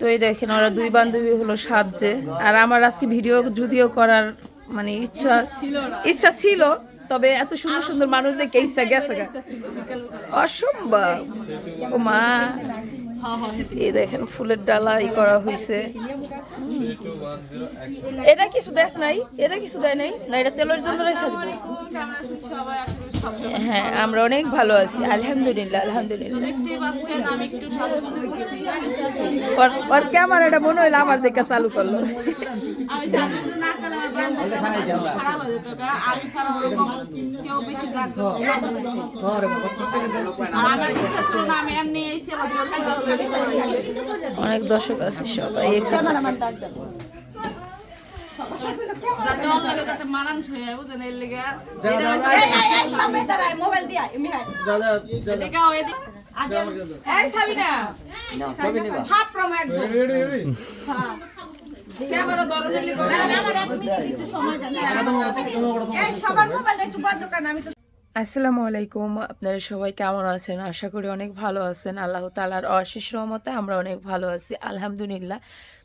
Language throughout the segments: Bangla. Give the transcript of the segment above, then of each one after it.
তো এই দেখেন ওরা দুই বান্ধবী হলো সাজছে। আর আমার আজকে ভিডিও যদিও করার মানে ইচ্ছা ইচ্ছা ছিল, তবে এত সুন্দর সুন্দর মানুষ দেখে ইচ্ছা গেছে। অসম্ভব। ও মা। এই দেখেন, ফুলের ডালা ই করা হয়েছে এটা কিছু দেশ নাই? এটা কিছু দেয় নাই? না, এটা তেলের জন্য রেখে দিবে? হ্যাঁ আমরা অনেক ভালো আছি। আলহামদুলিল্লাহ আলহামদুলিল্লাহ। ক্যামেরাটা মনে হইল আমার দেখে চালু করল। অনেক দর্শক আছে সবাই এখানে আসসালামু আলাইকুম। আপনারা সবাই কেমন আছেন? আশা করি অনেক ভালো আছেন। আল্লাহ তালার অশেষ রহমতে আমরা অনেক ভালো আছি। আলহামদুলিল্লাহ।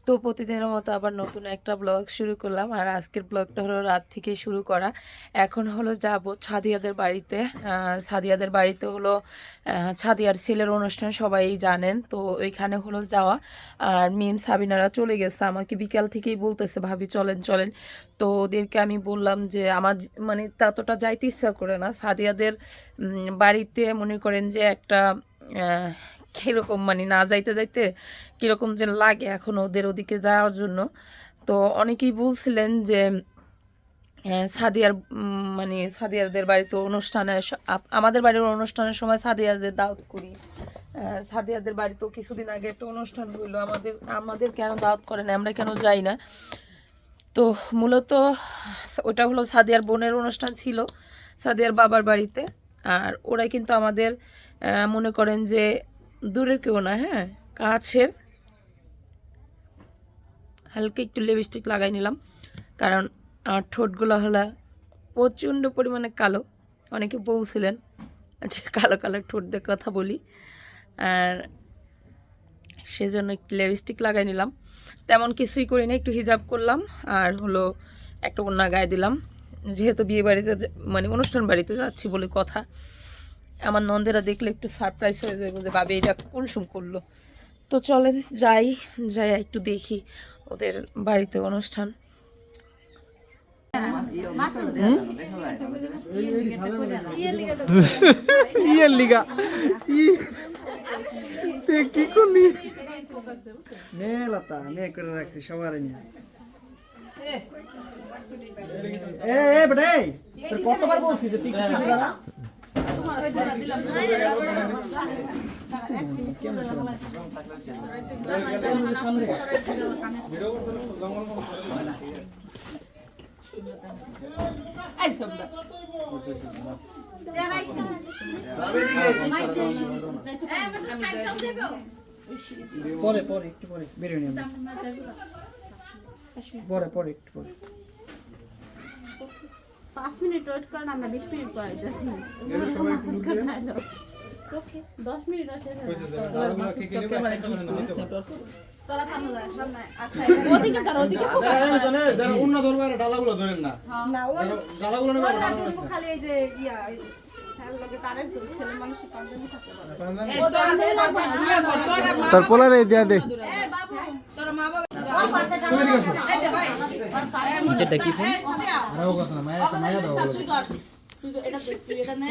তো প্রতিদিনের মতো আবার নতুন একটা ব্লগ শুরু করলাম। আর আজকের ব্লগটা হলো রাত থেকে শুরু করা। এখন হলো যাব ছাদিয়াদের বাড়িতে। ছাদিয়াদের বাড়িতে হলো ছাদিয়ার ছেলের অনুষ্ঠান, সবাই জানেন। তো ওইখানে হলো যাওয়া। আর মিম সাবিনারা চলে গেছে। আমাকে বিকাল থেকেই বলতেছে, ভাবি, চলেন চলেন। তো ওদেরকে আমি বললাম যে, আমার মানে ততটা যাইতে ইচ্ছা করে না। সাদিয়াদের বাড়িতে মনে করেন যে একটা কীরকম মানে না যাইতে যাইতে কীরকম যেন লাগে এখন ওদের ওদিকে যাওয়ার জন্য। তো অনেকেই বলছিলেন যে সাদিয়ার মানে সাদিয়াদের বাড়িতে অনুষ্ঠানে আমাদের বাড়ির অনুষ্ঠানের সময় সাদিয়াদের দাওয়াত করি। সাদিয়াদের বাড়িতেও কিছুদিন আগে একটা অনুষ্ঠান হইল। আমাদের আমাদের কেন দাওয়াত করে না আমরা কেন যাই না? তো মূলত ওটা হলো সাদিয়ার বোনের অনুষ্ঠান ছিল সাদিয়ার বাবার বাড়িতে। আর ওরা কিন্তু আমাদের মনে করেন যে দূরের কেউ না হ্যাঁ? কাছের। হালকা একটু লিপস্টিক লাগাই নিলাম, কারণ, আমার ঠোঁটগুলো হলো প্রচণ্ড পরিমাণে কালো। অনেকে বলছিলেন, যে কালো কালো ঠোঁট দিয়ে কথা বলি। আর সেজন্য একটু লিপস্টিক লাগাই নিলাম। তেমন কিছুই করি না একটু হিজাব করলাম, আর হলো একটা ওড়না গায়ে দিলাম। যেহেতু বিয়ে বাড়িতে মানে অনুষ্ঠান বাড়িতে যাচ্ছি বলে কথা আমার নন্দেরা দেখলে একটু সারপ্রাইজ হয়ে যাবে যে বাবে এটা কোন সুম করল? তো চলেন যাই যাই একটু দেখি ওদের বাড়িতে অনুষ্ঠান। ইয়ের লিগা। কি করলি? নে লতা নে করে রাখছি সবার নিয়ে এ এ তোর কতবার বলছি যে দাঁড়া পরে পরে একটু পরে বেরিয়ে নিয়ে পরে পরে একটু পরে। পাঁচ মিনিট ওয়েট করেন আমরা বিশ মিনিট পরে যাচ্ছি দশ মিনিট আসে তার ধরবার ডালাগুলো ধরেন না ডালাগুলো নেবে খালি এই যে ইয়া এই খেয়াল লাগে তার একজন ছেলে মানুষ পাঁচজনই থাকতে পারে তোর পোলারে দিয়া দে নিচেরটা কি ফোন আরো কথা না মায়া একটা মায়া দাও বলে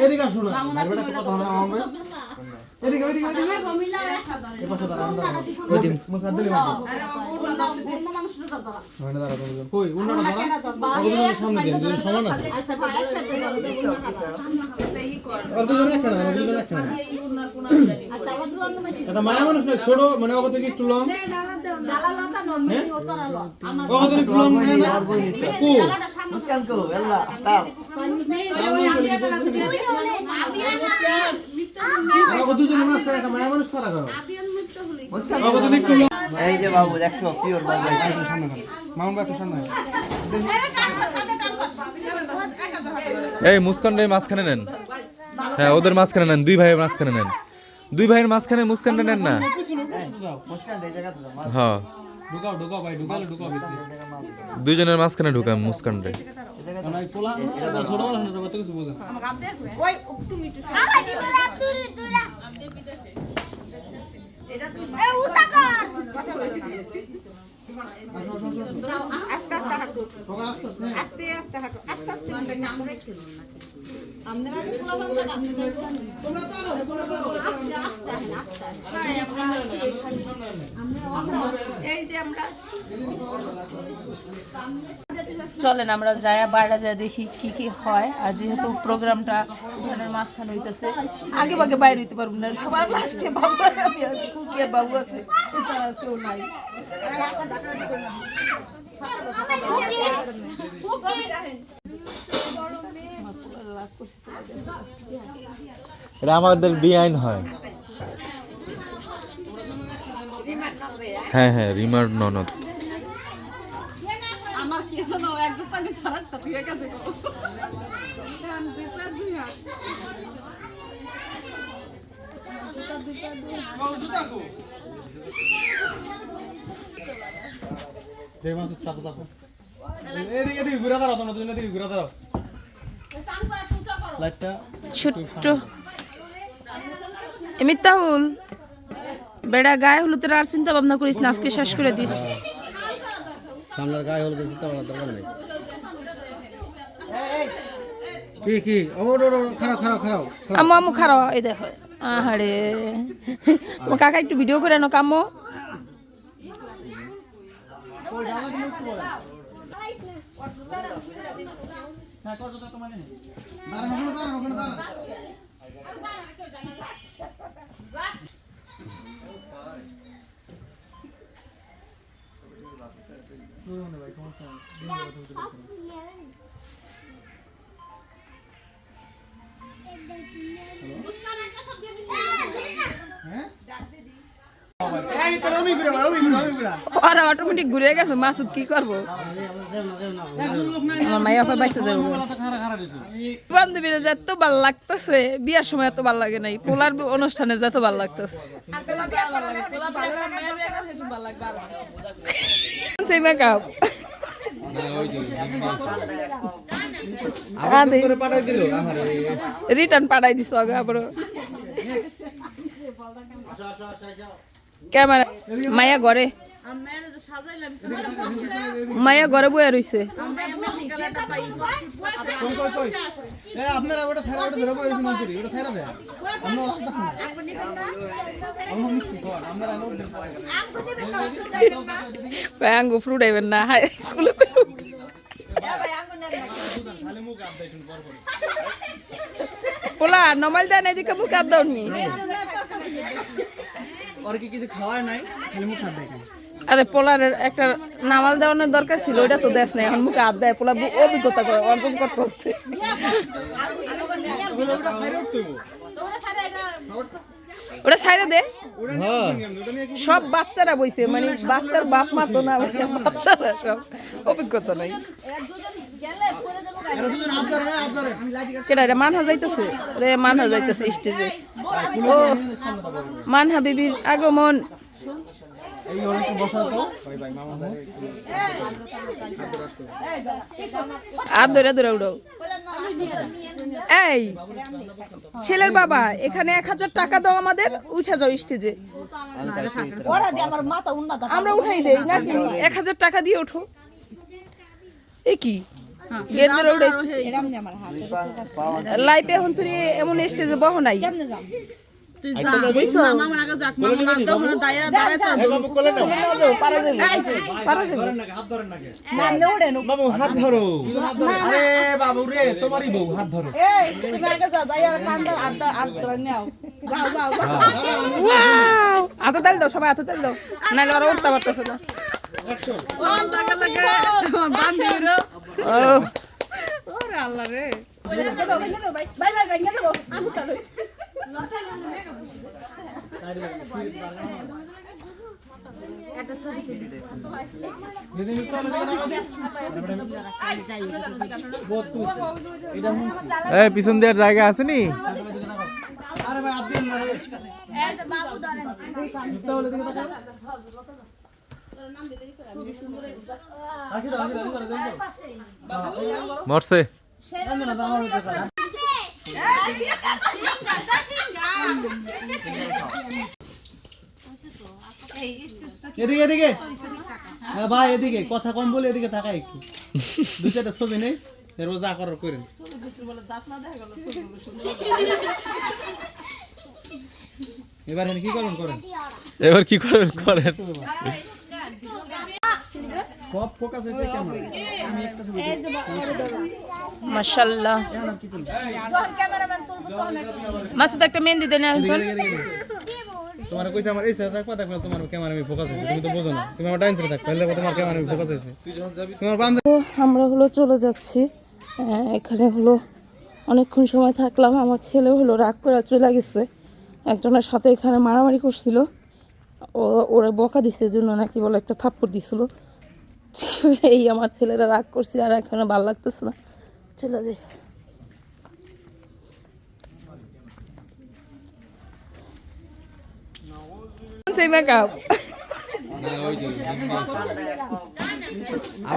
এদিকে আসো না। মারবেটা তো কথা না হবে। এদিকে এদিকে এদিকে। এ পাশে দাঁড়া আমরা ওদিকে মুখ হাত দিলে মারবে। মানে দাঁড়া তুমি কই উন্নাটা দাঁড়া? ওদের সামনে দেন দুজন সমান আছে। আর দুজন একখানে দাঁড়া দুজন একখানে। এটা মায়া মানুষ না ছোট মানে অগত একটু লং? অগত একটু লং মানে না? কু। অগত করা লং এই যে বাবু দেখছ পিওর এই মুস্কান রে মাঝখানে নেন। হ্যাঁ ওদের মাঝখানে নেন, দুই ভাইয়ের মাঝখানে নেন। দুই ভাইয়ের মাঝখানে মুস্কানটা নেন না? হ্যাঁ। দুইজনের মাঝখানে ঢুকাম মুস্কান রে পোলা ছোট মানুষ না কত কিছু বোঝে ওই তুমি একটু আস্তে আস্তে হাঁটো। আস্তে আস্তে হাঁটো। আস্তে আস্তে আমরা একটু আপনারা পোলা বাচ্চা আপনাদের এই যে আমরা আছি। চলেন, আমরা যাই বাইরে যা দেখি কি কি হয়। আর যেহেতু প্রোগ্রামটা উঠানের মাঝখানে হইতেছে, আগে ভাগে বাইরে হইতে পারব না। সবার লাস্টে বাবু আছি কুকি বাবু আছে। এছাড়া কেউ নাই। আমাদের বিআইন হয়। হ্যাঁ হ্যাঁ রিমার ননদ আমার কি জানো একদম পানি ছাড়াটা তুই কাছে জয় মাসুদ চাপো চাপো এদিকে এদিকে ঘুরে দাঁড়াও তোমরা দুজন এদিকে ঘুরে দাঁড়াও লাইটটা ছোট্ট। মিত্তাহুল বেড়া গায়ে হলুদের আর চিন্তা ভাবনা করিস না আজকে শেষ করে দিস। সামনের গায়ে হলো তো চিন্তা করার দরকার নেই। কি কি? ও ও ও খারাপ খারাপ খারাপ আম্মু আম্মু খারাপ এই দেখো। আহারে। তোমার কাকা একটু ভিডিও করে আনো কাম্মু হ্যাঁ ওরা অটোমেটিক ঘুরে গেছে মাসুদ কি করব? আমার মাই অফার বাইতে যাব। খারা খারা দিছো বান্ধবীরা যে এত ভালো লাগতেছে বিয়ার সময় এত ভালো লাগে নাই পোলার অনুষ্ঠানে যত ভালো লাগতেছে। সেই মেকআপ রিটার্ন পাঠাই দিছ আগে আবার ক্যামেরা, মায়া ঘরে। মায়া ঘরে বয়ে রইছে। আঙ্গু ফ্রুট আইবেন না? কুলু কুলু খালি মুখ আপ দেয় পর পর পোলা নমাল দেয় না এদিকে মুখ আর দাও নি। আর কি কিছু খাওয়ার নাই? খালি মুখ হাত দেয় আরে পোলার একটা নামাল দেওয়ানোর দরকার ছিল ওইটা তো দেশ নাই এখন মুখে হাত দেয়। পোলা অভিজ্ঞতা করে অর্জন করতে হচ্ছে ওটা ছাইরে দে। ওটা নিয়ে ওটা নিয়ে সব বাচ্চারা বইছে মানে বাচ্চার বাপ মা তো না বাচ্চারা সব অভিজ্ঞতা নাই। যাইতেছে? রে যাইতেছে স্টেজে। ও, মানহা বিবির আগমন। এই, ছেলের বাবা, এখানে এক হাজার টাকা দাও আমাদের, উঠে যাও স্টেজে। আমরা উঠাই দেই, নাকি? এক হাজার টাকা দিয়ে ওঠো এ কি। লাইফে এখন তুই এমন স্টেজে বহ নাই। হাত ধরেন নাকি। বাবু ধরো। আরে বাবু রে তোমারই বউ হাত ধরো। হাতে তাল দাও সবাই হাতে তাল দাও। নাহলে ওরা উঠতে পারতেছে না। পিছন দেওয়ার জায়গা আছে নি? আরে ভাই আপনি না রে মরছে। এদিকে এদিকে। হ্যাঁ ভাই এদিকে। কথা কম বলে এদিকে তাকাই একটু। দু চারটা ছবি নেই এরপর যা করার করেন। এবার কি করবেন করেন? এবার কি করবেন করেন? সব ফোকাস হয়েছে ক্যামেরা আমি একটা ছবি মাশাল্লাহ। মাসুদ একটা মেহেন্দি দেন এখন। তোমার কইছে আমার এই সাথে থাকবা দেখো তোমার ক্যামেরা আমি ফোকাস হয়েছে। তুমি তো বোঝো না। তুমি আমার ডাইন থাকবা তাহলে তোমার ক্যামেরা আমি ফোকাস হয়েছে। তোমার বাম আমরা হলো চলে যাচ্ছি। আহ, এখানে হলো অনেকক্ষণ সময় থাকলাম। আমার ছেলে হলো রাগ করে চলে গেছে। একজনের সাথে এখানে মারামারি করছিল। ও ওরা বকা দিছে জন্য নাকি বলে একটা থাপ্পড় দিছিল। এই আমার ছেলেরা রাগ করছে আর এখানে ভালো লাগতেছে না। চলে যাই। সেই মেকআপ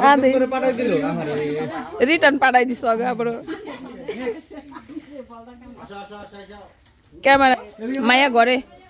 আদে। করে পাঠাই দিল আমার। রিটার্ন পাঠাই দিছ আগে আবার ক্যামেরা মায়া ঘরে।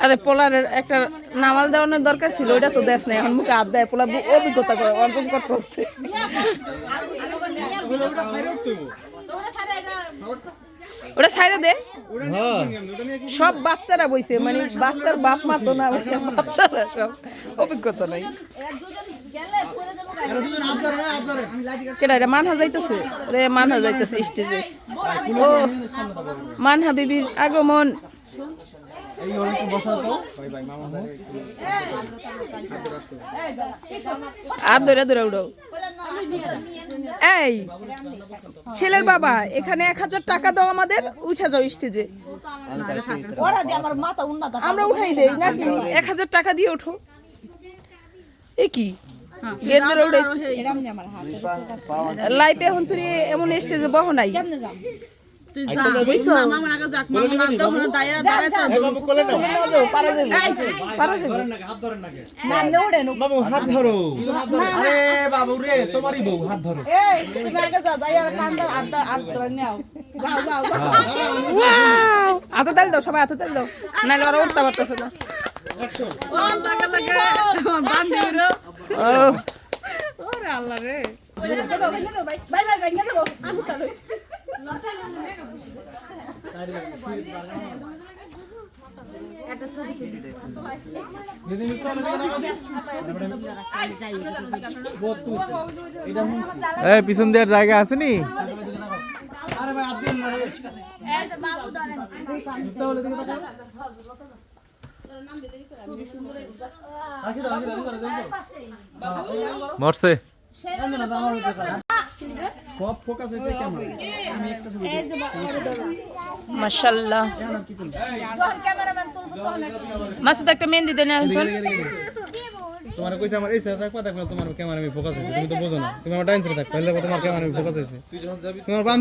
আরে পোলার একটা নামাল দেওয়ানোর দরকার ছিল, ওইটা তো দেশ নাই। এখন মুখে হাত দেয়, পোলা বু- অভিজ্ঞতা করে, অর্জন করতে হচ্ছে ওটা ছাইরে দে। সব বাচ্চারা বইছে মানে বাচ্চার বাপ মা তো না, বাচ্চারা সব অভিজ্ঞতা নাই। কেডা, এটা মানহা যাইতেছে? রে মানহা যাইতেছে স্টেজে ও, মানহা বিবির আগমন। এই ওরা একটু ভাই ভাই মামা আর ধরে ধরে এই ছেলের বাবা এখানে এক হাজার টাকা দাও আমাদের উঠে যাও স্টেজে। আমরা উঠাই দেই নাকি? এক হাজার টাকা দিয়ে ওঠো। এ কি। লাইফে এখন তুই এমন স্টেজে বহ নাই। বুঝছ? পারা যাবে, পারা যাবে। ধরেন নাকি হাত ধরেন নাকি বাবু হাত ধরো আরে বাবু রে তোমারই বউ হাত ধরো Wow! হাতে তাল দাও সবাই হাতে তাল দাও নাহলে ওরা উঠতে পারতেছে না ও বহুত তুলছে এটা মুনছি এই না রে ঝুঁকটা হলে দিকে তাকাও আসি দাও আসি দেওয়ার জায়গা তো মরছে। সব ফোকাস হইছে ক্যামেরা আমি একটা ছবি মাশাল্লাহ মাসুদ একটা মেহেদি দেন তোমার কইছে আমার এই সাথে থাকবা তোমার ক্যামেরা আমি ফোকাস হইছে তুমি তো বোঝো না। তুমি আমার ডাইন সাইডে থাকবা। তোমার ক্যামেরা আমি ফোকাস হয়েছে তোমার বাম